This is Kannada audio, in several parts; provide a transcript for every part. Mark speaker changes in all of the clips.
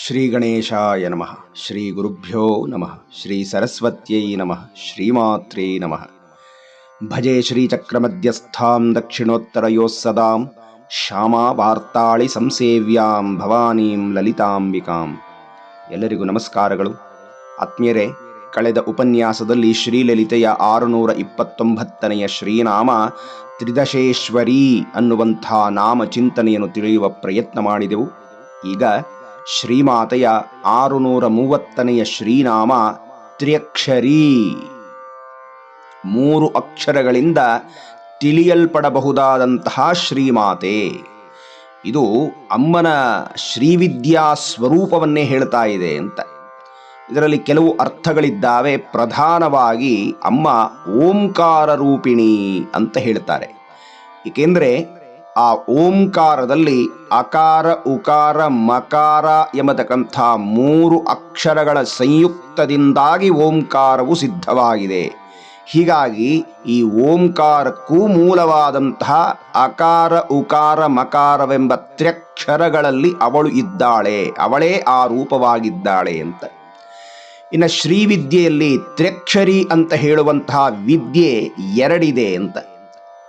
Speaker 1: ಶ್ರೀ ಗಣೇಶಾಯ ನಮಃ ಶ್ರೀ ಗುರುಭ್ಯೋ ನಮಃ ಶ್ರೀ ಸರಸ್ವತ್ಯೈ ನಮಃ ಶ್ರೀಮಾತ್ರೇ ನಮಃ ಭಜೆ ಶ್ರೀಚಕ್ರಮಧ್ಯಸ್ಥಾಂ ದಕ್ಷಿಣೋತ್ತರಯೋಃ ಸದಾಂ ಶ್ಯಾಮಾ ವಾರ್ತಾಳಿ ಸಂಸೇವ್ಯಾಂ ಭವಾನೀಂ ಲಲಿತಾಂಬಿಕಾಂ ಎಲ್ಲರಿಗೂ ನಮಸ್ಕಾರಗಳು. ಆತ್ಮೀಯರೇ, ಕಳೆದ ಉಪನ್ಯಾಸದಲ್ಲಿ ಶ್ರೀಲಲಿತೆಯ ಆರುನೂರ ಇಪ್ಪತ್ತೊಂಬತ್ತನೆಯ ಶ್ರೀನಾಮ ತ್ರಿದಶೇಶ್ವರಿ ಅನ್ನುವಂಥ ನಾಮ ಚಿಂತನೆಯನ್ನು ತಿಳಿಯುವ ಪ್ರಯತ್ನ ಮಾಡಿದೆವು. ಈಗ ಶ್ರೀಮಾತೆಯ ಆರುನೂರ ಮೂವತ್ತನೆಯ ಶ್ರೀನಾಮ ತ್ರ್ಯಕ್ಷರೀ. ಮೂರು ಅಕ್ಷರಗಳಿಂದ ತಿಳಿಯಲ್ಪಡಬಹುದಾದಂತಹ ಶ್ರೀಮಾತೆ. ಇದು ಅಮ್ಮನ ಶ್ರೀವಿದ್ಯಾ ಸ್ವರೂಪವನ್ನೇ ಹೇಳ್ತಾ ಇದೆ ಅಂತ. ಇದರಲ್ಲಿ ಕೆಲವು ಅರ್ಥಗಳಿದ್ದಾವೆ. ಪ್ರಧಾನವಾಗಿ ಅಮ್ಮ ಓಂಕಾರ ರೂಪಿಣಿ ಅಂತ ಹೇಳ್ತಾರೆ. ಏಕೆಂದರೆ ಆ ಓಂಕಾರದಲ್ಲಿ ಅಕಾರ, ಉಕಾರ, ಮಕಾರ ಎಂಬತಕ್ಕಂಥ ಮೂರು ಅಕ್ಷರಗಳ ಸಂಯುಕ್ತದಿಂದಾಗಿ ಓಂಕಾರವು ಸಿದ್ಧವಾಗಿದೆ. ಹೀಗಾಗಿ ಈ ಓಂಕಾರಕ್ಕೂ ಮೂಲವಾದಂತಹ ಅಕಾರ, ಉಕಾರ, ಮಕಾರವೆಂಬ ತ್ರ್ಯಕ್ಷರಗಳಲ್ಲಿ ಅವಳು ಇದ್ದಾಳೆ. ಅವಳೇ ಆ ರೂಪವಾಗಿದ್ದಾಳೆ ಅಂತ. ಇನ್ನು ಶ್ರೀವಿದ್ಯೆಯಲ್ಲಿ ತ್ರ್ಯಕ್ಷರಿ ಅಂತ ಹೇಳುವಂತಹ ವಿದ್ಯೆ ಎರಡಿದೆ ಅಂತ.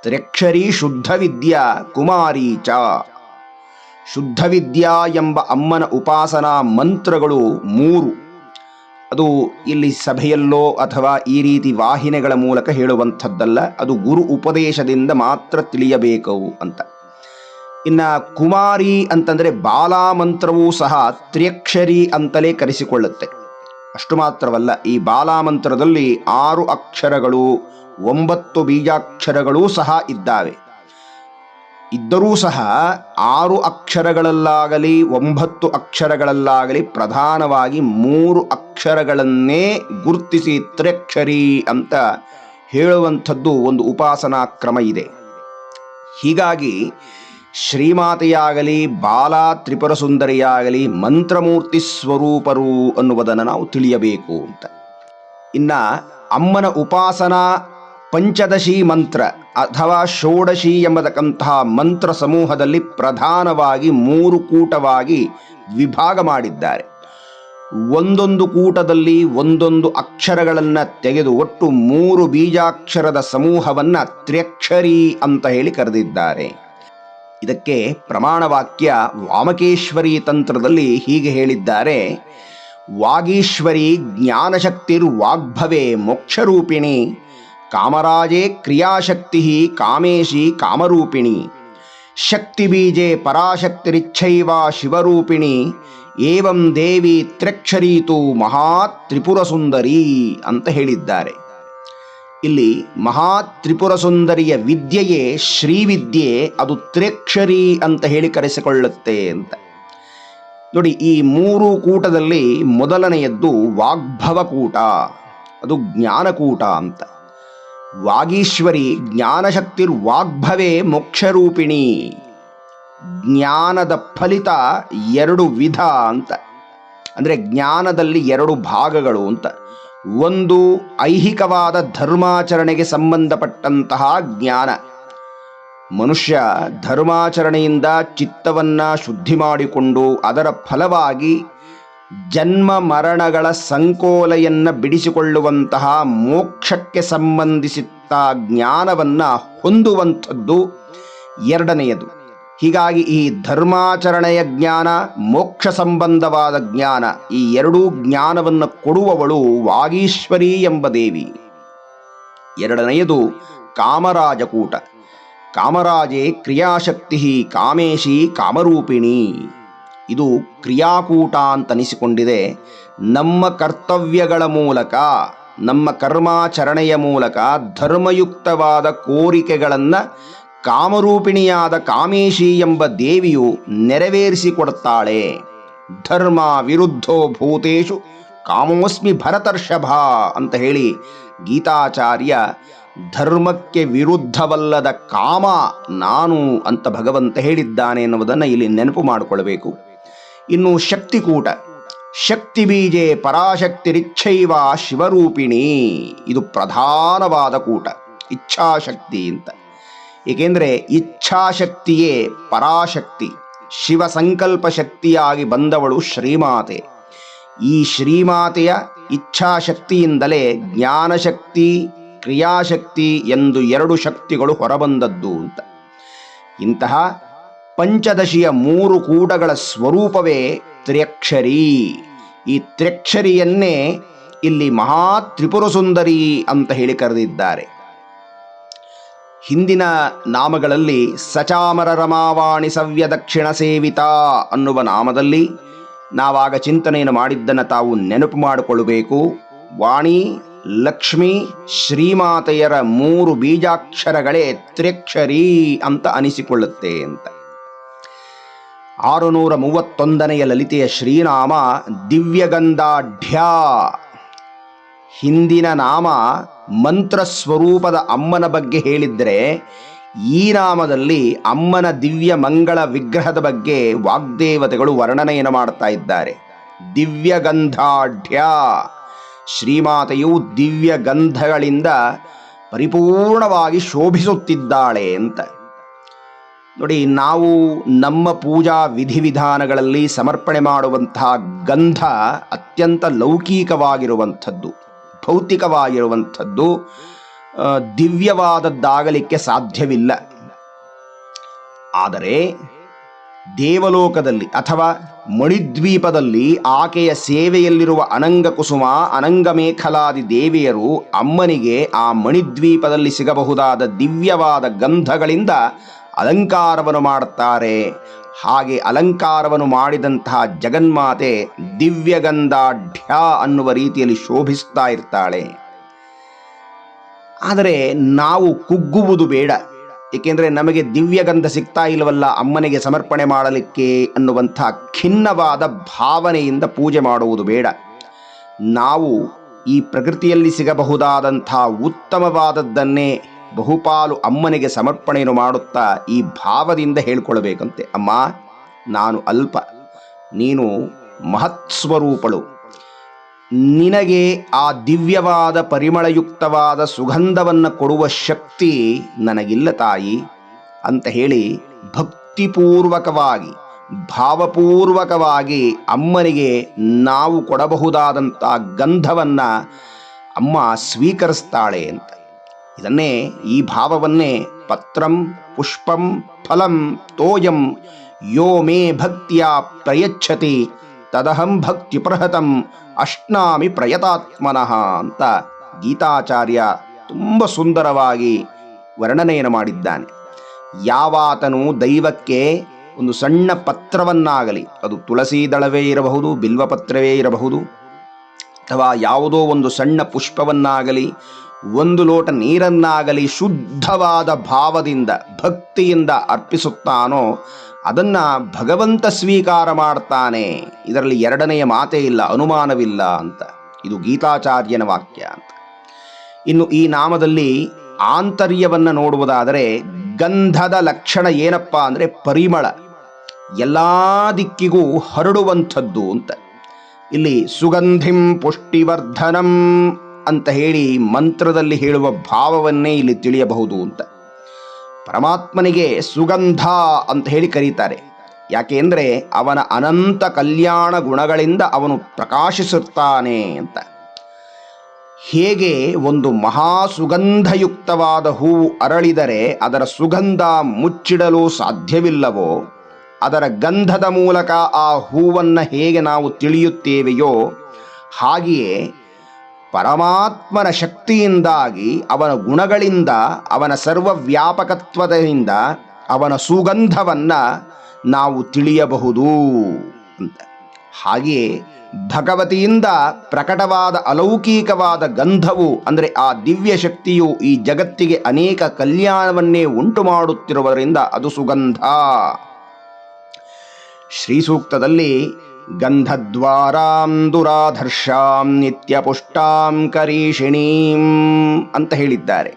Speaker 1: ತ್ರ್ಯಕ್ಷರಿ ಶುದ್ಧ ವಿದ್ಯಾ ಕುಮಾರಿ ಚ. ಶುದ್ಧ ವಿದ್ಯಾ ಎಂಬ ಅಮ್ಮನ ಉಪಾಸನಾ ಮಂತ್ರಗಳು ಮೂರು. ಅದು ಇಲ್ಲಿ ಸಭೆಯಲ್ಲೋ ಅಥವಾ ಈ ರೀತಿ ವಾಹಿನಿಗಳ ಮೂಲಕ ಹೇಳುವಂಥದ್ದಲ್ಲ, ಅದು ಗುರು ಉಪದೇಶದಿಂದ ಮಾತ್ರ ತಿಳಿಯಬೇಕು ಅಂತ. ಇನ್ನ ಕುಮಾರಿ ಅಂತಂದರೆ ಬಾಲಾ ಮಂತ್ರವೂ ಸಹ ತ್ರ್ಯಕ್ಷರಿ ಅಂತಲೇ ಕರೆಸಿಕೊಳ್ಳುತ್ತೆ. ಅಷ್ಟು ಮಾತ್ರವಲ್ಲ, ಈ ಬಾಲಾ ಮಂತ್ರದಲ್ಲಿ ಆರು ಅಕ್ಷರಗಳು ಒಂಬತ್ತು ಬೀಜಾಕ್ಷರಗಳೂ ಸಹ ಇದ್ದಾವೆ. ಇದ್ದರೂ ಸಹ ಆರು ಅಕ್ಷರಗಳಲ್ಲಾಗಲಿ, ಒಂಬತ್ತು ಅಕ್ಷರಗಳಲ್ಲಾಗಲಿ ಪ್ರಧಾನವಾಗಿ ಮೂರು ಅಕ್ಷರಗಳನ್ನೇ ಗುರುತಿಸಿ ತ್ರಕ್ಷರಿ ಅಂತ ಹೇಳುವಂಥದ್ದು ಒಂದು ಉಪಾಸನಾ ಕ್ರಮ ಇದೆ. ಹೀಗಾಗಿ ಶ್ರೀಮಾತೆಯಾಗಲಿ, ಬಾಲಾ ತ್ರಿಪುರ ಸುಂದರಿಯಾಗಲಿ ಮಂತ್ರಮೂರ್ತಿ ಸ್ವರೂಪರು ಅನ್ನುವುದನ್ನು ನಾವು ತಿಳಿಯಬೇಕು ಅಂತ. ಇನ್ನ ಅಮ್ಮನ ಉಪಾಸನಾ ಪಂಚದಶಿ ಮಂತ್ರ ಅಥವಾ ಷೋಡಶಿ ಎಂಬತಕ್ಕಂತಹ ಮಂತ್ರ ಸಮೂಹದಲ್ಲಿ ಪ್ರಧಾನವಾಗಿ ಮೂರು ಕೂಟವಾಗಿ ವಿಭಾಗ ಮಾಡಿದ್ದಾರೆ. ಒಂದೊಂದು ಕೂಟದಲ್ಲಿ ಒಂದೊಂದು ಅಕ್ಷರಗಳನ್ನು ತೆಗೆದು ಒಟ್ಟು ಮೂರು ಬೀಜಾಕ್ಷರದ ಸಮೂಹವನ್ನ ತ್ರ್ಯಕ್ಷರಿ ಅಂತ ಹೇಳಿ ಕರೆದಿದ್ದಾರೆ. ಇದಕ್ಕೆ ಪ್ರಮಾಣವಾಕ್ಯ ವಾಮಕೇಶ್ವರಿ ತಂತ್ರದಲ್ಲಿ ಹೀಗೆ ಹೇಳಿದ್ದಾರೆ. ವಾಗೀಶ್ವರಿ ಜ್ಞಾನಶಕ್ತಿರ್ ವಾಗ್ಭವೆ ಮೋಕ್ಷರೂಪಿಣಿ ಕಾಮರಾಜೇ ಕ್ರಿಯಾಶಕ್ತಿ ಕಾಮೇಶಿ ಕಾಮರೂಪಿಣಿ. ಶಕ್ತಿ ಬೀಜೆ ಪರಾಶಕ್ತಿರಿಚ್ಛೈವ ಶಿವರೂಪಿಣಿ. ಏವಂ ದೇವಿ ತ್ರ್ಯಕ್ಷರೀತು ಮಹಾ ತ್ರಿಪುರ ಸುಂದರಿ ಅಂತ ಹೇಳಿದ್ದಾರೆ. ಇಲ್ಲಿ ಮಹಾ ತ್ರಿಪುರ ಸುಂದರಿಯ ವಿದ್ಯೆಯೇ ಶ್ರೀವಿದ್ಯೆ, ಅದು ತ್ರ್ಯಕ್ಷರಿ ಅಂತ ಹೇಳಿ ಕರೆಸಿಕೊಳ್ಳುತ್ತೆ ಅಂತ. ನೋಡಿ, ಈ ಮೂರು ಕೂಟದಲ್ಲಿ ಮೊದಲನೆಯದ್ದು ವಾಗ್ಭವಕೂಟ, ಅದು ಜ್ಞಾನಕೂಟ ಅಂತ. ವಾಗೀಶ್ವರಿ ಜ್ಞಾನಶಕ್ತಿರ್ ವಾಗ್ಭವೆ ಮೋಕ್ಷರೂಪಿಣಿ. ಜ್ಞಾನದ ಫಲಿತ ಎರಡು ವಿಧ ಅಂತ. ಅಂದರೆ ಜ್ಞಾನದಲ್ಲಿ ಎರಡು ಭಾಗಗಳು ಅಂತ. ಒಂದು ಐಹಿಕವಾದ ಧರ್ಮಾಚರಣೆಗೆ ಸಂಬಂಧಪಟ್ಟಂತಹ ಜ್ಞಾನ. ಮನುಷ್ಯ ಧರ್ಮಾಚರಣೆಯಿಂದ ಚಿತ್ತವನ್ನ ಶುದ್ಧಿ ಮಾಡಿಕೊಂಡು ಅದರ ಫಲವಾಗಿ ಜನ್ಮ ಮರಣಗಳ ಸಂಕೋಲೆಯನ್ನ ಬಿಡಿಸಿಕೊಳ್ಳುವಂತಹ ಮೋಕ್ಷಕ್ಕೆ ಸಂಬಂಧಿಸಿದ ಜ್ಞಾನವನ್ನ ಹೊಂದುವಂಥದ್ದು ಎರಡನೆಯದು. ಹೀಗಾಗಿ ಈ ಧರ್ಮಾಚರಣೆಯ ಜ್ಞಾನ, ಮೋಕ್ಷ ಸಂಬಂಧವಾದ ಜ್ಞಾನ, ಈ ಎರಡೂ ಜ್ಞಾನವನ್ನು ಕೊಡುವವಳು ವಾಗೀಶ್ವರಿ ಎಂಬ ದೇವಿ. ಎರಡನೆಯದು ಕಾಮರಾಜಕೂಟ. ಕಾಮರಾಜೇ ಕ್ರಿಯಾಶಕ್ತಿ ಕಾಮೇಶಿ ಕಾಮರೂಪಿಣಿ. ಇದು ಕ್ರಿಯಾಕೂಟ ಅಂತನಿಸಿಕೊಂಡಿದೆ ನಮ್ಮ ಕರ್ತವ್ಯಗಳ ಮೂಲಕ, ನಮ್ಮ ಕರ್ಮಾಚರಣೆಯ ಮೂಲಕ ಧರ್ಮಯುಕ್ತವಾದ ಕೋರಿಕೆಗಳನ್ನು ಕಾಮರೂಪಿಣಿಯಾದ ಕಾಮೇಶಿ ಎಂಬ ದೇವಿಯು ನೆರವೇರಿಸಿಕೊಡುತ್ತಾಳೆ. ಧರ್ಮ ವಿರುದ್ಧೋ ಭೂತೇಶು ಕಾಮೋಸ್ಮಿ ಭರತರ್ಷಭ ಅಂತ ಹೇಳಿ ಗೀತಾಚಾರ್ಯ, ಧರ್ಮಕ್ಕೆ ವಿರುದ್ಧವಲ್ಲದ ಕಾಮ ನಾನು ಅಂತ ಭಗವಂತ ಹೇಳಿದ್ದಾನೆ ಎನ್ನುವುದನ್ನು ಇಲ್ಲಿ ನೆನಪು ಮಾಡಿಕೊಳ್ಬೇಕು. ಇನ್ನು ಶಕ್ತಿಕೂಟ. ಶಕ್ತಿ ಬೀಜೆ ಪರಾಶಕ್ತಿರಿಚ್ಛೈವ ಶಿವರೂಪಿಣಿ. ಇದು ಪ್ರಧಾನವಾದ ಕೂಟ. ಇಚ್ಛಾಶಕ್ತಿ ಅಂತ. ಏಕೆಂದರೆ ಇಚ್ಛಾಶಕ್ತಿಯೇ ಪರಾಶಕ್ತಿ. ಶಿವ ಸಂಕಲ್ಪ ಶಕ್ತಿಯಾಗಿ ಬಂದವಳು ಶ್ರೀಮಾತೆ. ಈ ಶ್ರೀಮಾತೆಯ ಇಚ್ಛಾಶಕ್ತಿಯಿಂದಲೇ ಜ್ಞಾನಶಕ್ತಿ, ಕ್ರಿಯಾಶಕ್ತಿ ಎಂದು ಎರಡು ಶಕ್ತಿಗಳು ಹೊರಬಂದದ್ದು ಅಂತ. ಇಂತಹ ಪಂಚದಶಿಯ ಮೂರು ಕೂಡಗಳ ಸ್ವರೂಪವೇ ತ್ರ್ಯಕ್ಷರಿ. ಈ ತ್ರ್ಯಕ್ಷರಿಯನ್ನೇ ಇಲ್ಲಿ ಮಹಾ ತ್ರಿಪುರ ಸುಂದರಿ ಅಂತ ಹೇಳಿ ಕರೆದಿದ್ದಾರೆ. ಹಿಂದಿನ ನಾಮಗಳಲ್ಲಿ ಸಚಾಮರ ರಮಾವಾಣಿ ಸವ್ಯ ದಕ್ಷಿಣ ಸೇವಿತಾ ಅನ್ನುವ ನಾಮದಲ್ಲಿ ನಾವಾಗ ಚಿಂತನೆಯನ್ನು ಮಾಡಿದ್ದನ್ನು ತಾವು ನೆನಪು ಮಾಡಿಕೊಳ್ಳಬೇಕು. ವಾಣಿ, ಲಕ್ಷ್ಮಿ, ಶ್ರೀಮಾತೆಯರ ಮೂರು ಬೀಜಾಕ್ಷರಗಳೇ ತ್ರ್ಯಕ್ಷರಿ ಅಂತ ಅನಿಸಿಕೊಳ್ಳುತ್ತೆ ಅಂತ. ಆರುನೂರ ಮೂವತ್ತೊಂದನೆಯ ಲಲಿತೆಯ ಶ್ರೀನಾಮ ದಿವ್ಯಗಂಧಾಢ್ಯ. ಹಿಂದಿನ ನಾಮ ಮಂತ್ರ ಸ್ವರೂಪದ ಅಮ್ಮನ ಬಗ್ಗೆ ಹೇಳಿದ್ರೆ ಈ ನಾಮದಲ್ಲಿ ಅಮ್ಮನ ದಿವ್ಯ ಮಂಗಳ ವಿಗ್ರಹದ ಬಗ್ಗೆ ವಾಗ್ದೇವತೆಗಳು ವರ್ಣನೆಯನ್ನು ಮಾಡ್ತಾ ಇದ್ದಾರೆ. ದಿವ್ಯಗಂಧಾಢ್ಯ. ಶ್ರೀಮಾತೆಯು ದಿವ್ಯ ಗಂಧಗಳಿಂದ ಪರಿಪೂರ್ಣವಾಗಿ ಶೋಭಿಸುತ್ತಿದ್ದಾಳೆ ಅಂತ. ನೋಡಿ, ನಾವು ನಮ್ಮ ಪೂಜಾ ವಿಧಿವಿಧಾನಗಳಲ್ಲಿ ಸಮರ್ಪಣೆ ಮಾಡುವಂತಹ ಗಂಧ ಅತ್ಯಂತ ಲೌಕಿಕವಾಗಿರುವಂಥದ್ದು, ಭೌತಿಕವಾಗಿರುವಂಥದ್ದು ದಿವ್ಯವಾದದ್ದಾಗಲಿಕ್ಕೆ ಸಾಧ್ಯವಿಲ್ಲ. ಆದರೆ ದೇವಲೋಕದಲ್ಲಿ ಅಥವಾ ಮಣಿದ್ವೀಪದಲ್ಲಿ ಆಕೆಯ ಸೇವೆಯಲ್ಲಿರುವ ಅನಂಗ ಕುಸುಮ, ಅನಂಗ ಮೇಖಲಾದಿ ದೇವಿಯರು ಅಮ್ಮನಿಗೆ ಆ ಮಣಿದ್ವೀಪದಲ್ಲಿ ಸಿಗಬಹುದಾದ ದಿವ್ಯವಾದ ಗಂಧಗಳಿಂದ ಅಲಂಕಾರವನ್ನು ಮಾಡುತ್ತಾರೆ ಹಾಗೆ ಅಲಂಕಾರವನ್ನು ಮಾಡಿದಂತಹ ಜಗನ್ಮಾತೆ ದಿವ್ಯಗಂಧಾಢ್ಯ ಅನ್ನುವ ರೀತಿಯಲ್ಲಿ ಶೋಭಿಸ್ತಾ ಇರ್ತಾಳೆ. ಆದರೆ ನಾವು ಕುಗ್ಗುವುದು ಬೇಡ. ಏಕೆಂದರೆ ನಮಗೆ ದಿವ್ಯಗಂಧ ಸಿಗ್ತಾ ಇಲ್ಲವಲ್ಲ, ಅಮ್ಮನಿಗೆ ಸಮರ್ಪಣೆ ಮಾಡಲಿಕ್ಕೆ ಅನ್ನುವಂಥ ಖಿನ್ನವಾದ ಭಾವನೆಯಿಂದ ಪೂಜೆ ಮಾಡುವುದು ಬೇಡ. ನಾವು ಈ ಪ್ರಕೃತಿಯಲ್ಲಿ ಸಿಗಬಹುದಾದಂಥ ಉತ್ತಮವಾದದ್ದನ್ನೇ ಬಹುಪಾಲು ಅಮ್ಮನಿಗೆ ಸಮರ್ಪಣೆಯನ್ನು ಮಾಡುತ್ತಾ ಈ ಭಾವದಿಂದ ಹೇಳ್ಕೊಳ್ಬೇಕಂತೆ. ಅಮ್ಮ, ನಾನು ಅಲ್ಪ, ನೀನು ಮಹತ್ಸ್ವರೂಪಳು. ನಿನಗೆ ಆ ದಿವ್ಯವಾದ ಪರಿಮಳಯುಕ್ತವಾದ ಸುಗಂಧವನ್ನು ಕೊಡುವ ಶಕ್ತಿ ನನಗಿಲ್ಲ ತಾಯಿ. ಅಂತ ಹೇಳಿ ಭಕ್ತಿಪೂರ್ವಕವಾಗಿ, ಭಾವಪೂರ್ವಕವಾಗಿ ಅಮ್ಮನಿಗೆ ನಾವು ಕೊಡಬಹುದಾದಂಥ ಗಂಧವನ್ನು ಅಮ್ಮ ಸ್ವೀಕರಿಸ್ತಾಳೆ ಅಂತ. ಇದನ್ನೇ ಈ ಭಾವವನ್ನೇ ಪತ್ರಂ, ಪುಷ್ಪಂ, ಫಲಂ, ತೋಯಂ, ಯೋ ಮೇ ಭಕ್ತಿಯ ಪ್ರಯಚ್ಛತಿ, ತದಹಂ ಭಕ್ತಿ ಪ್ರಹತಂ ಅಷ್ಟಾಮಿ ಪ್ರಯತಾತ್ಮನಃ ಅಂತ ಗೀತಾಚಾರ್ಯ ತುಂಬ ಸುಂದರವಾಗಿ ವರ್ಣನೆಯನ್ನು ಮಾಡಿದ್ದಾನೆ. ಯಾವಾತನು ದೈವಕ್ಕೆ ಒಂದು ಸಣ್ಣ ಪತ್ರವನ್ನಾಗಲಿ, ಅದು ತುಳಸಿ ದಳವೇ ಇರಬಹುದು, ಬಿಲ್ವಪತ್ರವೇ ಇರಬಹುದು, ಅಥವಾ ಯಾವುದೋ ಒಂದು ಸಣ್ಣ ಪುಷ್ಪವನ್ನಾಗಲಿ ಒಂದು ಲೋಟ ನೀರನ್ನಾಗಲಿ ಶುದ್ಧವಾದ ಭಾವದಿಂದ, ಭಕ್ತಿಯಿಂದ ಅರ್ಪಿಸುತ್ತಾನೋ, ಅದನ್ನ ಭಗವಂತ ಸ್ವೀಕಾರ ಮಾಡ್ತಾನೆ. ಇದರಲ್ಲಿ ಎರಡನೆಯ ಮಾತೇ ಇಲ್ಲ, ಅನುಮಾನವಿಲ್ಲ ಅಂತ. ಇದು ಗೀತಾಚಾರ್ಯನ ವಾಕ್ಯ ಅಂತ. ಇನ್ನು ಈ ನಾಮದಲ್ಲಿ ಆಂತರ್ಯವನ್ನು ನೋಡುವುದಾದರೆ, ಗಂಧದ ಲಕ್ಷಣ ಏನಪ್ಪ ಅಂದರೆ ಪರಿಮಳ. ಎಲ್ಲ ದಿಕ್ಕಿಗೂ ಹರಡುವಂಥದ್ದು ಅಂತ. ಇಲ್ಲಿ ಸುಗಂಧಿಂ ಪುಷ್ಟಿವರ್ಧನಂ ಅಂತ ಹೇಳಿ ಮಂತ್ರದಲ್ಲಿ ಹೇಳುವ ಭಾವವನ್ನೇ ಇಲ್ಲಿ ತಿಳಿಯಬಹುದು ಅಂತ. ಪರಮಾತ್ಮನಿಗೆ ಸುಗಂಧ ಅಂತ ಹೇಳಿ ಕರೀತಾರೆ. ಯಾಕೆ ಅಂದರೆ ಅವನ ಅನಂತ ಕಲ್ಯಾಣ ಗುಣಗಳಿಂದ ಅವನು ಪ್ರಕಾಶಿಸುತ್ತಾನೆ ಅಂತ. ಹೇಗೆ ಒಂದು ಮಹಾ ಸುಗಂಧಯುಕ್ತವಾದ ಹೂವು ಅರಳಿದರೆ ಅದರ ಸುಗಂಧ ಮುಚ್ಚಿಡಲು ಸಾಧ್ಯವಿಲ್ಲವೋ, ಅದರ ಗಂಧದ ಮೂಲಕ ಆ ಹೂವನ್ನು ಹೇಗೆ ನಾವು ತಿಳಿಯುತ್ತೇವೆಯೋ ಹಾಗೆಯೇ ಪರಮಾತ್ಮನ ಶಕ್ತಿಯಿಂದಾಗಿ ಅವನ ಗುಣಗಳಿಂದ, ಅವನ ಸರ್ವವ್ಯಾಪಕತ್ವದಿಂದ, ಅವನ ಸುಗಂಧವನ್ನು ನಾವು ತಿಳಿಯಬಹುದು ಅಂತ. ಹಾಗೆಯೇ ಭಗವತಿಯಿಂದ ಪ್ರಕಟವಾದ ಅಲೌಕಿಕವಾದ ಗಂಧವು, ಅಂದರೆ ಆ ದಿವ್ಯ ಶಕ್ತಿಯು ಈ ಜಗತ್ತಿಗೆ ಅನೇಕ ಕಲ್ಯಾಣವನ್ನೇ ಉಂಟು ಮಾಡುತ್ತಿರುವುದರಿಂದ ಅದು ಸುಗಂಧ. ಶ್ರೀ ಸೂಕ್ತದಲ್ಲಿ ಗಂಧದ್ವಾರಾಂ ದುರಾಧರ್ಷಾಂ ನಿತ್ಯಪುಷ್ಟಾಂ ಕರೀಷಿಣೀಂ ಅಂತ ಹೇಳಿದ್ದಾರೆ.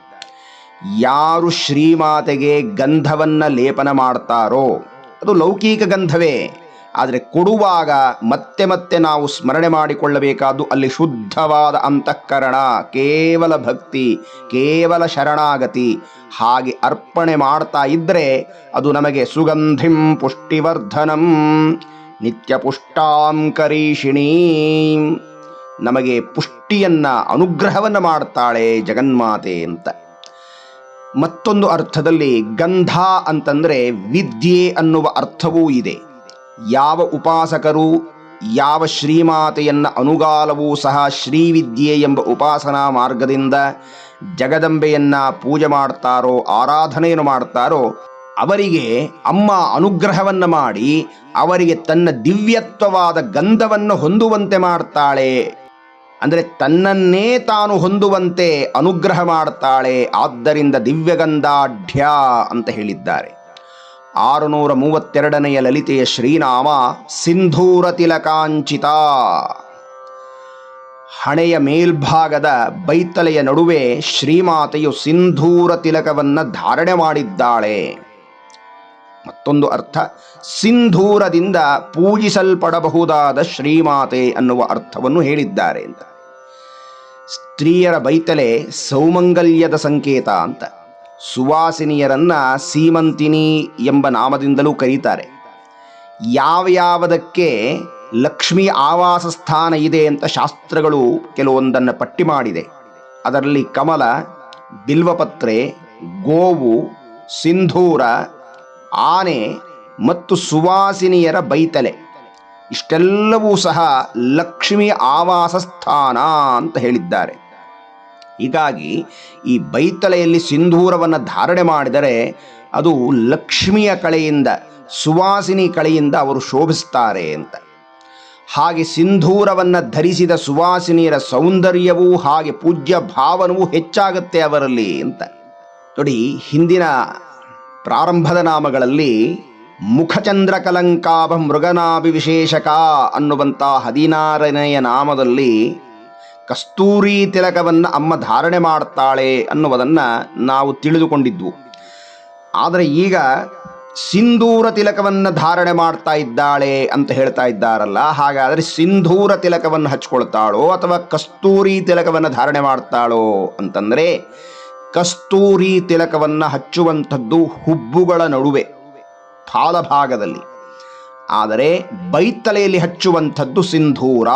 Speaker 1: ಯಾರು ಶ್ರೀಮಾತೆಗೆ ಗಂಧವನ್ನು ಲೇಪನ ಮಾಡ್ತಾರೋ ಅದು ಲೌಕಿಕ ಗಂಧವೇ. ಆದರೆ ಕೊಡುವಾಗ ಮತ್ತೆ ಮತ್ತೆ ನಾವು ಸ್ಮರಣೆ ಮಾಡಿಕೊಳ್ಳಬೇಕಾದ್ದು ಅಲ್ಲಿ ಶುದ್ಧವಾದ ಅಂತಃಕರಣ, ಕೇವಲ ಭಕ್ತಿ, ಕೇವಲ ಶರಣಾಗತಿ. ಹಾಗೆ ಅರ್ಪಣೆ ಮಾಡ್ತಾ ಇದ್ದರೆ ಅದು ನಮಗೆ ಸುಗಂಧಿಂ ಪುಷ್ಟಿವರ್ಧನಂ. ನಿತ್ಯ ಕರೀಷಿಣೀ. ನಮಗೆ ಪುಷ್ಟಿಯನ್ನ, ಅನುಗ್ರಹವನ್ನು ಮಾಡ್ತಾಳೆ ಜಗನ್ಮಾತೆ ಅಂತ. ಮತ್ತೊಂದು ಅರ್ಥದಲ್ಲಿ ಗಂಧ ಅಂತಂದ್ರೆ ವಿದ್ಯೆ ಅನ್ನುವ ಅರ್ಥವೂ ಇದೆ. ಯಾವ ಉಪಾಸಕರು, ಯಾವ ಶ್ರೀಮಾತೆಯನ್ನ ಅನುಗಾಲವೂ ಸಹ ಶ್ರೀವಿದ್ಯೆ ಎಂಬ ಉಪಾಸನಾ ಮಾರ್ಗದಿಂದ ಜಗದಂಬೆಯನ್ನ ಪೂಜೆ ಮಾಡ್ತಾರೋ, ಆರಾಧನೆಯನ್ನು ಮಾಡ್ತಾರೋ ಅವರಿಗೆ ಅಮ್ಮ ಅನುಗ್ರಹವನ್ನು ಮಾಡಿ ಅವರಿಗೆ ತನ್ನ ದಿವ್ಯತ್ವವಾದ ಗಂಧವನ್ನು ಹೊಂದುವಂತೆ ಮಾಡ್ತಾಳೆ. ಅಂದರೆ ತನ್ನನ್ನೇ ತಾನು ಹೊಂದುವಂತೆ ಅನುಗ್ರಹ ಮಾಡ್ತಾಳೆ. ಆದ್ದರಿಂದ ದಿವ್ಯಗಂಧಾಢ್ಯ ಅಂತ ಹೇಳಿದ್ದಾರೆ. ಆರುನೂರ ಮೂವತ್ತೆರಡನೆಯ ಲಲಿತೆಯ ಶ್ರೀನಾಮ ಸಿಂಧೂರ ತಿಲಕಾಂಚಿತ. ಹಣೆಯ ಮೇಲ್ಭಾಗದ ಬೈತಲೆಯ ನಡುವೆ ಶ್ರೀಮಾತೆಯು ಸಿಂಧೂರ ತಿಲಕವನ್ನು ಧಾರಣೆ ಮಾಡಿದ್ದಾಳೆ. ಮತ್ತೊಂದು ಅರ್ಥ, ಸಿಂಧೂರದಿಂದ ಪೂಜಿಸಲ್ಪಡಬಹುದಾದ ಶ್ರೀಮಾತೆ ಅನ್ನುವ ಅರ್ಥವನ್ನು ಹೇಳಿದ್ದಾರೆ ಅಂತ. ಸ್ತ್ರೀಯರ ಬೈತಲೆ ಸೌಮಂಗಲ್ಯದ ಸಂಕೇತ ಅಂತ. ಸುವಾಸಿನಿಯರನ್ನ ಸೀಮಂತಿನಿ ಎಂಬ ನಾಮದಿಂದಲೂ ಕರೀತಾರೆ. ಯಾವ್ಯಾವದಕ್ಕೆ ಲಕ್ಷ್ಮಿ ಆವಾಸ ಸ್ಥಾನ ಇದೆ ಅಂತ ಶಾಸ್ತ್ರಗಳು ಕೆಲವೊಂದನ್ನು ಪಟ್ಟಿ ಮಾಡಿದೆ. ಅದರಲ್ಲಿ ಕಮಲ, ಬಿಲ್ವಪತ್ರೆ, ಗೋವು, ಸಿಂಧೂರ ಆನೆ ಮತ್ತು ಸುವಾಸಿನಿಯರ ಬೈತಲೆ. ಇಷ್ಟೆಲ್ಲವೂ ಸಹ ಲಕ್ಷ್ಮಿ ಆವಾಸ ಸ್ಥಾನ ಅಂತ ಹೇಳಿದ್ದಾರೆ. ಹೀಗಾಗಿ ಈ ಬೈತಲೆಯಲ್ಲಿ ಸಿಂಧೂರವನ್ನು ಧಾರಣೆ ಮಾಡಿದರೆ ಅದು ಲಕ್ಷ್ಮಿಯ ಕಳೆಯಿಂದ, ಸುವಾಸಿನಿ ಕಳೆಯಿಂದ ಅವರು ಶೋಭಿಸ್ತಾರೆ ಅಂತ. ಹಾಗೆ ಸಿಂಧೂರವನ್ನು ಧರಿಸಿದ ಸುವಾಸಿನಿಯರ ಸೌಂದರ್ಯವೂ ಹಾಗೆ ಪೂಜ್ಯ ಭಾವನವೂ ಹೆಚ್ಚಾಗುತ್ತೆ ಅವರಲ್ಲಿ ಅಂತ. ನೋಡಿ, ಹಿಂದಿನ ಪ್ರಾರಂಭದ ನಾಮಗಳಲ್ಲಿ ಮುಖಚಂದ್ರ ಕಲಂಕಾಭ ಮೃಗನಾಭಿ ವಿಶೇಷಕ ಅನ್ನುವಂಥ ಹದಿನಾರನೆಯ ನಾಮದಲ್ಲಿ ಕಸ್ತೂರಿ ತಿಲಕವನ್ನು ಅಮ್ಮ ಧಾರಣೆ ಮಾಡ್ತಾಳೆ ಅನ್ನುವುದನ್ನು ನಾವು ತಿಳಿದುಕೊಂಡಿದ್ವು. ಆದರೆ ಈಗ ಸಿಂಧೂರ ತಿಲಕವನ್ನು ಧಾರಣೆ ಮಾಡ್ತಾ ಇದ್ದಾಳೆ ಅಂತ ಹೇಳ್ತಾ ಇದ್ದಾರಲ್ಲ, ಹಾಗಾದರೆ ಸಿಂಧೂರ ತಿಲಕವನ್ನು ಹಚ್ಕೊಳ್ತಾಳೋ ಅಥವಾ ಕಸ್ತೂರಿ ತಿಲಕವನ್ನು ಧಾರಣೆ ಮಾಡ್ತಾಳೋ ಅಂತಂದರೆ ಕಸ್ತೂರಿ ತಿಲಕವನ್ನು ಹಚ್ಚುವಂಥದ್ದು ಹುಬ್ಬುಗಳ ನಡುವೆ ಫಾಲಭಾಗದಲ್ಲಿ ಆದರೆ ಬೈತಲೆಯಲ್ಲಿ ಹಚ್ಚುವಂಥದ್ದು ಸಿಂಧೂರ.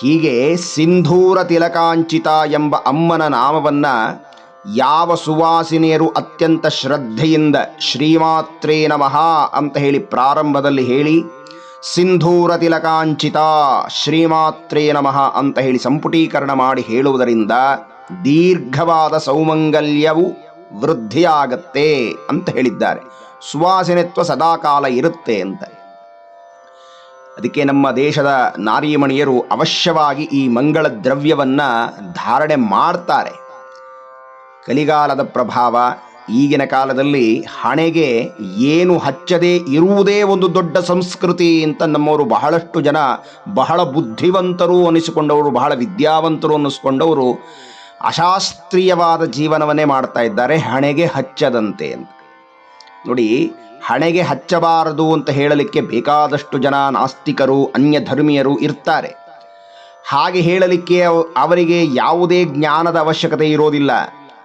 Speaker 1: ಹೀಗೆ ಸಿಂಧೂರ ತಿಲಕಾಂಚಿತ ಎಂಬ ಅಮ್ಮನ ನಾಮವನ್ನು ಯಾವ ಸುವಾಸಿನಿಯರು ಅತ್ಯಂತ ಶ್ರದ್ಧೆಯಿಂದ ಶ್ರೀಮಾತ್ರೇ ನಮಃ ಅಂತ ಹೇಳಿ ಪ್ರಾರಂಭದಲ್ಲಿ ಹೇಳಿ, ಸಿಂಧೂರ ತಿಲಕಾಂಚಿತ ಶ್ರೀಮಾತ್ರೇ ನಮಃ ಅಂತ ಹೇಳಿ ಸಂಪುಟೀಕರಣ ಮಾಡಿ ಹೇಳುವುದರಿಂದ ದೀರ್ಘವಾದ ಸೌಮಂಗಲ್ಯವು ವೃದ್ಧಿಯಾಗತ್ತೆ ಅಂತ ಹೇಳಿದ್ದಾರೆ. ಸುವಾಸನೆತ್ವ ಸದಾಕಾಲ ಇರುತ್ತೆ ಅಂತ. ಅದಕ್ಕೆ ನಮ್ಮ ದೇಶದ ನಾರಿಯಮಣಿಯರು ಅವಶ್ಯವಾಗಿ ಈ ಮಂಗಳ ದ್ರವ್ಯವನ್ನು ಧಾರಣೆ ಮಾಡ್ತಾರೆ. ಕಲಿಗಾಲದ ಪ್ರಭಾವ ಈಗಿನ ಕಾಲದಲ್ಲಿ ಹಣೆಗೆ ಏನು ಹಚ್ಚದೇ ಇರುವುದೇ ಒಂದು ದೊಡ್ಡ ಸಂಸ್ಕೃತಿ ಅಂತ ನಮ್ಮವರು ಬಹಳಷ್ಟು ಜನ ಬಹಳ ಬುದ್ಧಿವಂತರು ಅನಿಸಿಕೊಂಡವರು, ಬಹಳ ವಿದ್ಯಾವಂತರು ಅನ್ನಿಸ್ಕೊಂಡವರು ಅಶಾಸ್ತ್ರೀಯವಾದ ಜೀವನವನ್ನೇ ಮಾಡ್ತಾ ಇದ್ದಾರೆ. ಹಣೆಗೆ ಹಚ್ಚದಂತೆ ಅಂತ. ನೋಡಿ, ಹಣೆಗೆ ಹಚ್ಚಬಾರದು ಅಂತ ಹೇಳಲಿಕ್ಕೆ ಬೇಕಾದಷ್ಟು ಜನ ನಾಸ್ತಿಕರು ಅನ್ಯ ಧರ್ಮೀಯರು ಇರ್ತಾರೆ. ಹಾಗೆ ಹೇಳಲಿಕ್ಕೆ ಅವ- ಅವರಿಗೆ ಯಾವುದೇ ಜ್ಞಾನದ ಅವಶ್ಯಕತೆ ಇರೋದಿಲ್ಲ.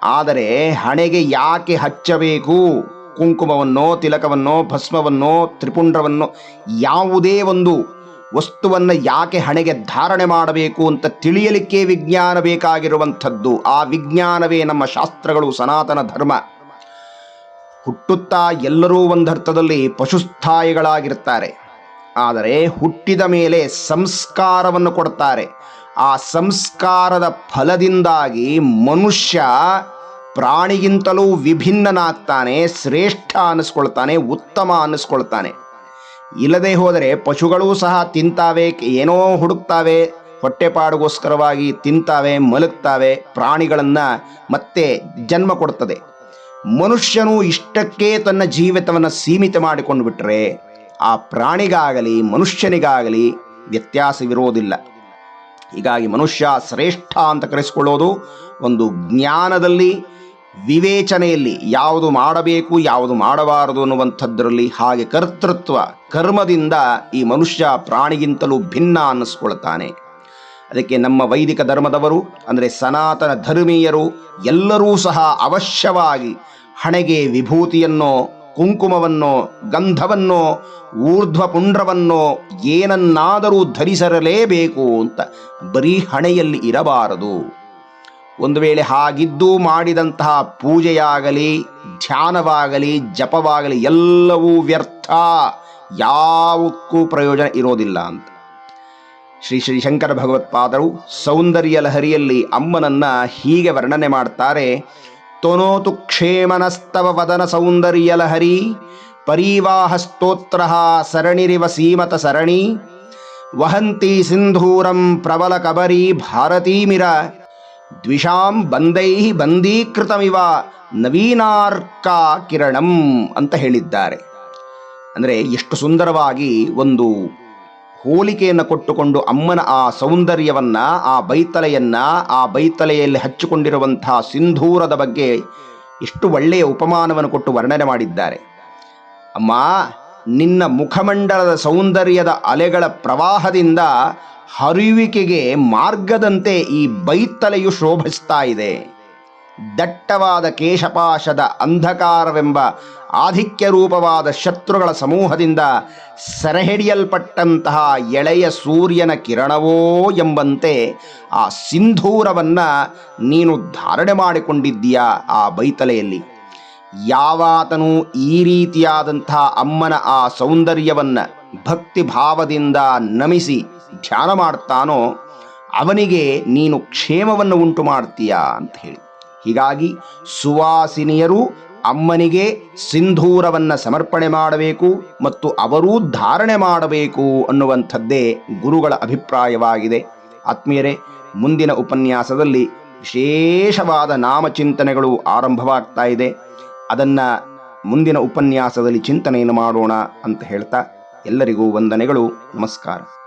Speaker 1: ಆದರೆ ಹಣೆಗೆ ಯಾಕೆ ಹಚ್ಚಬೇಕು? ಕುಂಕುಮವನ್ನೋ, ತಿಲಕವನ್ನೋ, ಭಸ್ಮವನ್ನೋ, ತ್ರಿಪುಂಡ್ರವನ್ನೋ, ಯಾವುದೇ ಒಂದು ವಸ್ತುವನ್ನು ಯಾಕೆ ಹಣೆಗೆ ಧಾರಣೆ ಮಾಡಬೇಕು ಅಂತ ತಿಳಿಯಲಿಕ್ಕೆ ವಿಜ್ಞಾನ ಬೇಕಾಗಿರುವಂಥದ್ದು. ಆ ವಿಜ್ಞಾನವೇ ನಮ್ಮ ಶಾಸ್ತ್ರಗಳು, ಸನಾತನ ಧರ್ಮ. ಹುಟ್ಟುತ್ತಾ ಎಲ್ಲರೂ ಒಂದರ್ಥದಲ್ಲಿ ಪಶುಸ್ಥಾಯಿಗಳಾಗಿರ್ತಾರೆ. ಆದರೆ ಹುಟ್ಟಿದ ಮೇಲೆ ಸಂಸ್ಕಾರವನ್ನು ಕೊಡ್ತಾರೆ. ಆ ಸಂಸ್ಕಾರದ ಫಲದಿಂದಾಗಿ ಮನುಷ್ಯ ಪ್ರಾಣಿಗಿಂತಲೂ ವಿಭಿನ್ನನಾಗ್ತಾನೆ, ಶ್ರೇಷ್ಠ ಅನ್ನಿಸ್ಕೊಳ್ತಾನೆ ಉತ್ತಮ ಅನ್ನಿಸ್ಕೊಳ್ತಾನೆ ಇಲ್ಲದೆ ಹೋದರೆ ಪಶುಗಳೂ ಸಹ ತಿಂತಾವೆ, ಏನೋ ಹುಡುಕ್ತಾವೆ, ಹೊಟ್ಟೆಪಾಡುಗೋಸ್ಕರವಾಗಿ ತಿಂತಾವೆ, ಮಲಗ್ತಾವೆ, ಪ್ರಾಣಿಗಳನ್ನು ಮತ್ತೆ ಜನ್ಮ ಕೊಡ್ತದೆ. ಮನುಷ್ಯನು ಇಷ್ಟಕ್ಕೆ ತನ್ನ ಜೀವಿತವನ್ನು ಸೀಮಿತ ಮಾಡಿಕೊಂಡು ಬಿಟ್ಟರೆ ಆ ಪ್ರಾಣಿಗಾಗಲಿ, ಮನುಷ್ಯನಿಗಾಗಲಿ ವ್ಯತ್ಯಾಸವಿರೋದಿಲ್ಲ. ಹೀಗಾಗಿ ಮನುಷ್ಯ ಶ್ರೇಷ್ಠ ಅಂತ ಕರೆಸಿಕೊಳ್ಳೋದು ಒಂದು ಜ್ಞಾನದಲ್ಲಿ ವಿವೇಚನೆಯಲ್ಲಿ ಯಾವುದು ಮಾಡಬೇಕು, ಯಾವುದು ಮಾಡಬಾರದು ಅನ್ನುವಂಥದ್ರಲ್ಲಿ ಹಾಗೆ ಕರ್ತೃತ್ವ, ಕರ್ಮದಿಂದ ಈ ಮನುಷ್ಯ ಪ್ರಾಣಿಗಿಂತಲೂ ಭಿನ್ನ ಅನ್ನಿಸ್ಕೊಳ್ತಾನೆ. ಅದಕ್ಕೆ ನಮ್ಮ ವೈದಿಕ ಧರ್ಮದವರು, ಅಂದರೆ ಸನಾತನ ಧರ್ಮೀಯರು ಎಲ್ಲರೂ ಸಹ ಅವಶ್ಯವಾಗಿ ಹಣೆಗೆ ವಿಭೂತಿಯನ್ನೋ, ಕುಂಕುಮವನ್ನೋ, ಗಂಧವನ್ನೋ ಊರ್ಧ್ವ ಪುಂಡ್ರವನ್ನೋ ಏನನ್ನಾದರೂ ಧರಿಸಿರಲೇಬೇಕು ಅಂತ ಬರೀ ಹಣೆಯಲ್ಲಿ ಇರಬಾರದು. ಒಂದು ವೇಳೆ ಹಾಗಿದ್ದು ಮಾಡಿದಂತಹ ಪೂಜೆಯಾಗಲಿ, ಧ್ಯಾನವಾಗಲಿ, ಜಪವಾಗಲಿ, ಎಲ್ಲವೂ ವ್ಯರ್ಥ. ಯಾವಕ್ಕೂ ಪ್ರಯೋಜನ ಇರೋದಿಲ್ಲ ಅಂತ. ಶ್ರೀ ಶ್ರೀ ಶಂಕರ ಭಗವತ್ಪಾದರು ಸೌಂದರ್ಯ ಲಹರಿಯಲ್ಲಿ ಅಮ್ಮನನ್ನ ಹೀಗೆ ವರ್ಣನೆ ಮಾಡ್ತಾರೆ. ತೊನೋತು ಕ್ಷೇಮನಸ್ತವ ವದನ ಸೌಂದರ್ಯ ಲಹರಿ, ಪರೀವಾಹ ಸ್ತೋತ್ರ ಸರಣಿರಿವ ಸೀಮತ ಸರಣಿ, ವಹಂತಿ ಸಿಂಧೂರಂ ಪ್ರಬಲ ಕಬರಿ ಭಾರತೀಮಿರ ದ್ವಿಷಾಂ ಬಂದೈ ಬಂದೀಕೃತಮಿವ ನವೀನಾರ್ಕ ಕಿರಣಂ ಅಂತ ಹೇಳಿದ್ದಾರೆ. ಅಂದರೆ ಎಷ್ಟು ಸುಂದರವಾಗಿ ಒಂದು ಹೋಲಿಕೆಯನ್ನು ಕೊಟ್ಟುಕೊಂಡು ಅಮ್ಮನ ಆ ಸೌಂದರ್ಯವನ್ನ, ಆ ಬೈತಲೆಯನ್ನ, ಆ ಬೈತಲೆಯಲ್ಲಿ ಹಚ್ಚಿಕೊಂಡಿರುವಂತಹ ಸಿಂಧೂರದ ಬಗ್ಗೆ ಎಷ್ಟು ಒಳ್ಳೆಯ ಉಪಮಾನವನ್ನು ಕೊಟ್ಟು ವರ್ಣನೆ ಮಾಡಿದ್ದಾರೆ. ಅಮ್ಮ ನಿನ್ನ ಮುಖಮಂಡಲದ ಸೌಂದರ್ಯದ ಅಲೆಗಳ ಪ್ರವಾಹದಿಂದ ಹರಿಯುವಿಕೆಗೆ ಮಾರ್ಗದಂತೆ ಈ ಬೈತಲೆಯು ಶೋಭಿಸ್ತಾ ಇದೆ. ದಟ್ಟವಾದ ಕೇಶಪಾಶದ ಅಂಧಕಾರವೆಂಬ ಆಧಿಕ್ಯ ರೂಪವಾದ ಶತ್ರುಗಳ ಸಮೂಹದಿಂದ ಸೆರೆಹಿಡಿಯಲ್ಪಟ್ಟಂತಹ ಎಳೆಯ ಸೂರ್ಯನ ಕಿರಣವೋ ಎಂಬಂತೆ ಆ ಸಿಂಧೂರವನ್ನು ನೀನು ಧಾರಣೆ ಮಾಡಿಕೊಂಡಿದ್ದೀಯಾ ಆ ಬೈತಲೆಯಲ್ಲಿ. ಯಾವಾತನು ಈ ರೀತಿಯಾದಂಥ ಅಮ್ಮನ ಆ ಸೌಂದರ್ಯವನ್ನ ಭಕ್ತಿ ಭಾವದಿಂದ ನಮಿಸಿ ಧ್ಯಾನ ಮಾಡ್ತಾನೋ ಅವನಿಗೆ ನೀನು ಕ್ಷೇಮವನ್ನು ಉಂಟು ಮಾಡ್ತೀಯಾ ಅಂತ ಹೇಳಿ. ಹೀಗಾಗಿ ಸುವಾಸಿನಿಯರು ಅಮ್ಮನಿಗೆ ಸಿಂಧೂರವನ್ನು ಸಮರ್ಪಣೆ ಮಾಡಬೇಕು ಮತ್ತು ಅವರೂ ಧಾರಣೆ ಮಾಡಬೇಕು ಅನ್ನುವಂಥದ್ದೇ ಗುರುಗಳ ಅಭಿಪ್ರಾಯವಾಗಿದೆ. ಆತ್ಮೀಯರೇ, ಮುಂದಿನ ಉಪನ್ಯಾಸದಲ್ಲಿ ವಿಶೇಷವಾದ ನಾಮಚಿಂತನೆಗಳು ಆರಂಭವಾಗ್ತಾ ಇದೆ. ಅದನ್ನು ಮುಂದಿನ ಉಪನ್ಯಾಸದಲ್ಲಿ ಚಿಂತನೆಯನ್ನು ಮಾಡೋಣ ಅಂತ ಹೇಳ್ತಾ ಎಲ್ಲರಿಗೂ ವಂದನೆಗಳು ನಮಸ್ಕಾರ.